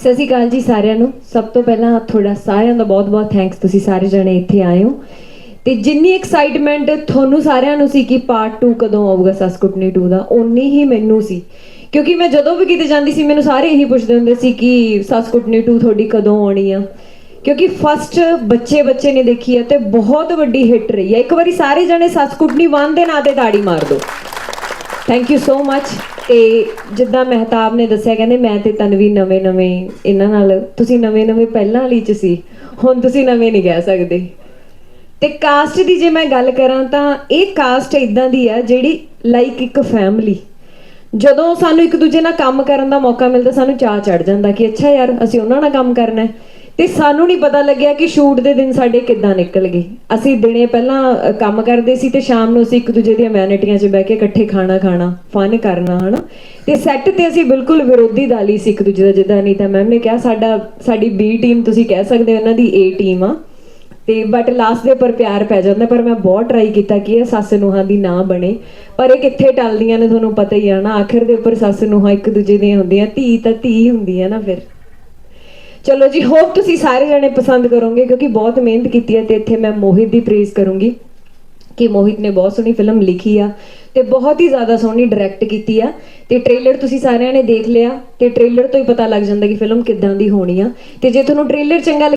ਸਤਿ ਸ਼੍ਰੀ ਅਕਾਲ ਜੀ ਸਾਰਿਆਂ ਨੂੰ। ਸਭ ਤੋਂ ਪਹਿਲਾਂ ਤੁਹਾਡਾ ਸਾਰਿਆਂ ਦਾ ਬਹੁਤ-ਬਹੁਤ ਥੈਂਕਸ ਤੁਸੀਂ ਸਾਰੇ ਜਣੇ ਇੱਥੇ ਆਏ ਹੋ। ਤੇ ਜਿੰਨੀ ਐਕਸਾਈਟਮੈਂਟ ਤੁਹਾਨੂੰ ਸਾਰਿਆਂ ਨੂੰ ਸੀ ਕਿ ਪਾਰਟ 2 ਕਦੋਂ ਆਊਗਾ ਸਸਕੁਟਨੀ 2 ਦਾ, ਓਨੀ ਹੀ ਮੈਨੂੰ ਸੀ। ਕਿਉਂਕਿ ਮੈਂ ਜਦੋਂ ਵੀ ਕਿਤੇ ਜਾਂਦੀ ਸੀ, ਮੈਨੂੰ ਸਾਰੇ ਇਹੀ ਪੁੱਛਦੇ ਹੁੰਦੇ ਸੀ ਕਿ ਸਸਕੁਟਨੀ 2 ਤੁਹਾਡੀ ਕਦੋਂ ਆਉਣੀ ਆ। ਕਿਉਂਕਿ ਫਸਟ ਬੱਚੇ ਬੱਚੇ ਨੇ ਦੇਖੀ ਹੈ ਤੇ ਬਹੁਤ ਵੱਡੀ ਹਿੱਟ ਰਹੀ ਹੈ ਇੱਕ ਵਾਰੀ ਸਾਰੇ ਜਣੇ ਸਸਕੁਟਨੀ 1 ਦੇ ਨਾਂ ਤੇ ਤਾੜੀ ਮਾਰ ਦਿਓ ਥੈਂਕ ਯੂ ਸੋ ਮੱਚ ਤੇ ਜਿੱਦਾਂ ਮਹਿਤਾਬ ਨੇ ਦੱਸਿਆ, ਕਹਿੰਦੇ ਮੈਂ ਤੇ ਤਨਵੀ ਨਵੇਂ ਨਵੇਂ ਇਹਨਾਂ ਨਾਲ, ਤੁਸੀਂ ਨਵੇਂ ਨਵੇਂ ਪਹਿਲਾਂ ਵਾਲੀ ਚ ਸੀ, ਹੁਣ ਤੁਸੀਂ ਨਵੇਂ ਨਹੀਂ ਕਹਿ ਸਕਦੇ। ਤੇ ਕਾਸਟ ਦੀ ਜੇ ਮੈਂ ਗੱਲ ਕਰਾਂ ਤਾਂ ਇਹ ਕਾਸਟ ਇਦਾਂ ਦੀ ਆ ਜਿਹੜੀ ਲਾਈਕ ਇੱਕ ਫੈਮਿਲੀ ਜਦੋਂ ਸਾਨੂੰ ਇੱਕ ਦੂਜੇ ਨਾਲ ਕੰਮ ਕਰਨ ਦਾ ਮੌਕਾ ਮਿਲਦਾ, ਸਾਨੂੰ ਚਾਹ ਚੜ ਜਾਂਦਾ ਕਿ ਅੱਛਾ ਯਾਰ, ਅਸੀਂ ਉਹਨਾਂ ਨਾਲ ਕੰਮ ਕਰਨਾ ਹੈ। ਤੇ ਸਾਨੂੰ ਨਹੀਂ ਪਤਾ ਲੱਗਿਆ ਕਿ ਸ਼ੂਟ ਦੇ ਦਿਨ ਸਾਡੇ ਕਿੱਦਾਂ ਨਿਕਲ ਗਏ। ਅਸੀਂ ਦਿਨੇ ਪਹਿਲਾਂ ਕੰਮ ਕਰਦੇ ਸੀ ਤੇ ਸ਼ਾਮ ਨੂੰ ਅਸੀਂ ਇੱਕ ਦੂਜੇ ਦੀਆਂ ਮੈਨਿਟੀਆਂ 'ਚ ਬਹਿ ਕੇ ਇਕੱਠੇ ਖਾਣਾ ਖਾਣਾ, ਫਨ ਕਰਨਾ, ਹਨਾ? ਤੇ ਸੈੱਟ ਤੇ ਅਸੀਂ ਬਿਲਕੁਲ ਵਿਰੋਧੀ ਦਾਲੀ ਸੀ ਇੱਕ ਦੂਜੇ ਦਾ, ਜਿੱਦਾਂ ਅਨੀਤਾ ਮੈਮ ਨੇ ਕਿਹਾ, ਸਾਡਾ, ਸਾਡੀ ਬੀ ਟੀਮ ਤੁਸੀਂ ਕਹਿ ਸਕਦੇ ਹੋ ਇਹਨਾਂ ਦੀ ਏ ਟੀਮ ਆ। ਤੇ ਬਟ ਲਾਸਟ ਦੇ ਪਰ ਪਿਆਰ ਪੈ ਜਾਂਦਾ, ਪਰ ਮੈਂ ਬਹੁਤ ਟਰਾਈ ਕੀਤਾ ਕਿ ਇਹ ਸੱਸ ਨੂੰਹਾਂ ਦੀ ਨਾ ਬਣੇ। ਪਰ ਇਹ ਕਿੱਥੇ ਟਲਦੀਆਂ ਨੇ ਤੁਹਾਨੂੰ ਪਤਾ ਹੀ ਆ ਨਾ ਆਖਿਰ ਦੇ ਉੱਪਰ ਸੱਸ ਨੂੰਹਾਂ ਇੱਕ ਦੂਜੇ ਦੀਆਂ ਹੁੰਦੀਆਂ, ਧੀ ਤਾਂ ਧੀ ਹੁੰਦੀ ਆ ਨਾ ਫਿਰ। ਚਲੋ ਜੀ ਹੋਪ ਤੁਸੀਂ ਸਾਰੇ ਜਣੇ ਪਸੰਦ ਕਰੋਗੇ ਕਿਉਂਕਿ ਬਹੁਤ ਮਿਹਨਤ ਕੀਤੀ ਹੈ ਤੇ ਇੱਥੇ ਮੈਂ ਮੋਹਿਤ ਦੀ ਪ੍ਰੇਜ਼ ਕਰੂੰਗੀ ਕਿ ਮੋਹਿਤ ਨੇ ਬਹੁਤ ਸੋਹਣੀ ਫਿਲਮ ਲਿਖੀ ਆ ਤੇ ਬਹੁਤ ਹੀ ਜ਼ਿਆਦਾ ਸੋਹਣੀ ਡਾਇਰੈਕਟ ਕੀਤੀ ਆ ਤੇ ਟ੍ਰੇਲਰ ਤੁਸੀਂ ਸਾਰਿਆਂ ਨੇ ਦੇਖ ਲਿਆ ਤੇ ਟ੍ਰੇਲਰ ਤੋਂ ਹੀ ਪਤਾ ਲੱਗ ਜਾਂਦਾ ਕਿ ਫਿਲਮ ਕਿੱਦਾਂ ਦੀ ਹੋਣੀ ਆ ਤੇ ਜੇ ਤੁਹਾਨੂੰ ਟ੍ਰੇਲਰ ਚੰਗਾ